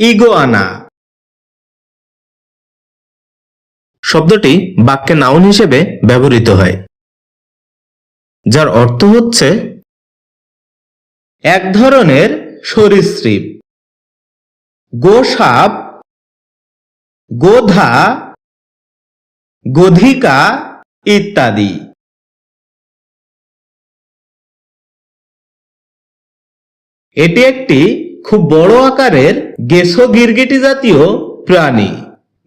ইগোয়ানা। শব্দটি বাক্যে নাউন হিসেবে ব্যবহৃত হয়, যার অর্থ হচ্ছে এক ধরনের সরীসৃপ। গোসাপ, গোধা, গধিকা ইত্যাদি। এটি একটি খুব বড় আকারের গেসো গিরগিটি জাতীয় প্রাণী,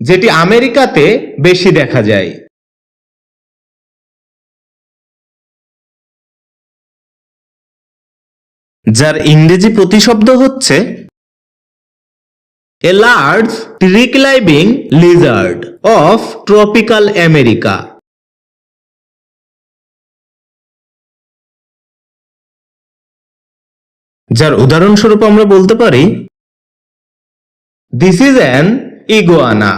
যেটি আমেরিকাতে বেশি দেখা যায়। যার ইংরেজি প্রতিশব্দ হচ্ছে a large tree climbing lizard of tropical America যার উদাহরণস্বরূপ আমরা বলতে পারি দিস ইজ অ্যান ইগোয়ানা